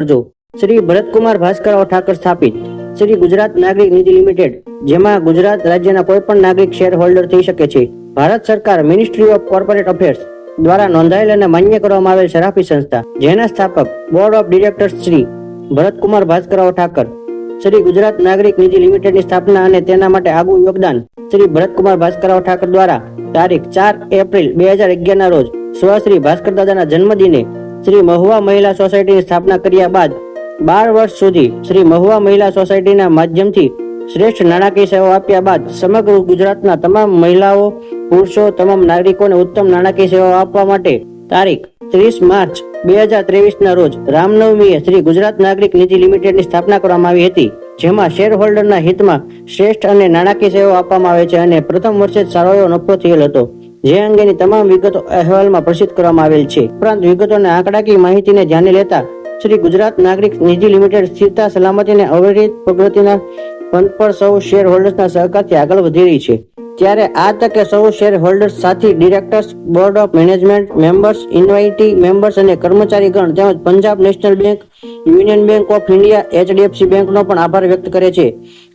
કરજો શ્રી ભરતકુમાર ભાસ્કરરાવ ઠાકર સ્થાપિત. શ્રી ગુજરાત નાગરિક નિધિ લિમિટેડ, જેમાં ગુજરાત રાજ્યના કોઈ પણ નાગરિક શેર હોલ્ડર થઈ શકે છે. ભારત સરકાર મિનિસ્ટ્રી ઓફ કોર્પોરેટ અફેર્સ દ્વારા નોંધાયેલ અને માન્ય કરવામાં આવેલ શરાફી સંસ્થા, જેના સ્થાપક board of directors Shri Bharatkumar Bhaskarrao Thakar. Shri Gujarat Nagarik Nidhi લિમિટેડની સ્થાપના અને તેના માટે આગવું યોગદાન શ્રી ભરતકુમાર ભાસ્કરરાવ ઠાકર દ્વારા તારીખ ચાર એપ્રિલ બે હજાર અગિયારના રોજ સ્વશ્રી ભાસ્કર દાદાના જન્મદિને શ્રી મહુવા મહિલા સોસાયટીની સ્થાપના કર્યા બાદ બાર વર્ષ સુધી શ્રી મહુવા મહિલા સોસાયટીના માધ્યમથી શ્રેષ્ઠ નાણાકીય સેવાઓ આપ્યા બાદ સમગ્ર ગુજરાતના તમામ મહિલાઓ, પુરુષો, તમામ નાગરિકોને ઉત્તમ નાણાકીય સેવાઓ આપવા માટે તારીખ ત્રીસ માર્ચ બે હજાર ત્રેવીસ ના રોજ રામનવમીએ શ્રી ગુજરાત નાગરિક નિધિ લિમિટેડની સ્થાપના કરવામાં આવી હતી, જેમાં શેર હોલ્ડરના હિતમાં શ્રેષ્ઠ અને નાણાકીય સેવાઓ આપવામાં આવે છે અને પ્રથમ વર્ષે જ સારો એવો નફો થયેલ હતો. જે અંગેની તમામ વિગતો અહેવાલમાં પ્રસિદ્ધ કરવામાં આવેલ છે. ઉપરાંત વિગતોને આંકડાકીય માહિતીને ધ્યાને લેતા શ્રી ગુજરાત નાગરિક નિધિ લિમિટેડ સ્થિરતા સલામતી અને અવિરત પ્રગતિના પંથ પર સૌ શેર હોલ્ડર્સના સહકારથી આગળ વધી રહી છે. ત્યારે આ તકે સૌ શેર હોલ્ડર્સ સાથી, directors, board of management members, invitee members અને કર્મચારીગણ તેમજ Punjab national bank, union bank of India, HDFC બેંકનો પણ આભાર વ્યક્ત કરે છે.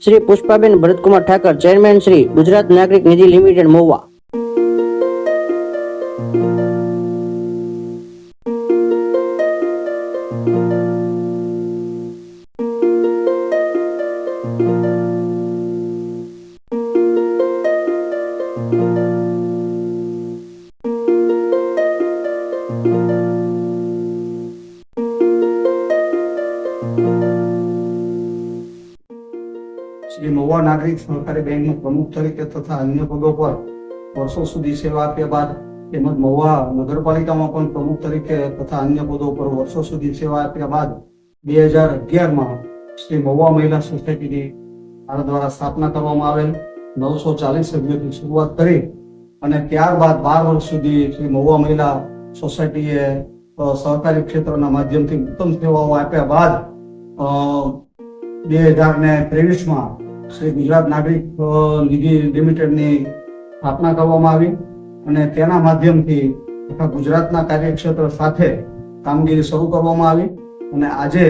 Shri Pushpaben Bharatkumar Thakar, chairman Shri Gujarat Nagarik Nidhi limited, Mahuva. Shri Mahuva નાગરિક સહકારી બેંકના પ્રમુખ તરીકે તથા અન્ય પદો પર વર્ષો સુધી સેવા આપ્યા બાદ તેમજ મહુવા નગરપાલિકામાં પણ પ્રમુખ તરીકે તથા અન્ય પદો પર વર્ષો સુધી સેવા આપ્યા બાદ બે હજાર અગિયારમાં શ્રી મહુવા મહિલા સોસાયટીની આ દ્વારા સ્થાપના કરવામાં આવેલ. નવસો ચાલીસ સભ્યોથી શરૂઆત કરી અને ત્યારબાદ બાર વર્ષ સુધી શ્રી મહુવા મહિલા સોસાયટીએ સહકારી ક્ષેત્રના માધ્યમથી ઉત્તમ સેવાઓ આપ્યા બાદ બે હજાર ને ત્રેવીસમાં શ્રી ગુજરાત નાગરિક નિધિ લિમિટેડની સ્થાપના કરવામાં આવી અને તેના માધ્યમથી ગુજરાતના કાર્યક્ષેત્ર સાથે કામગીરી શરૂ કરવામાં આવી અને આજે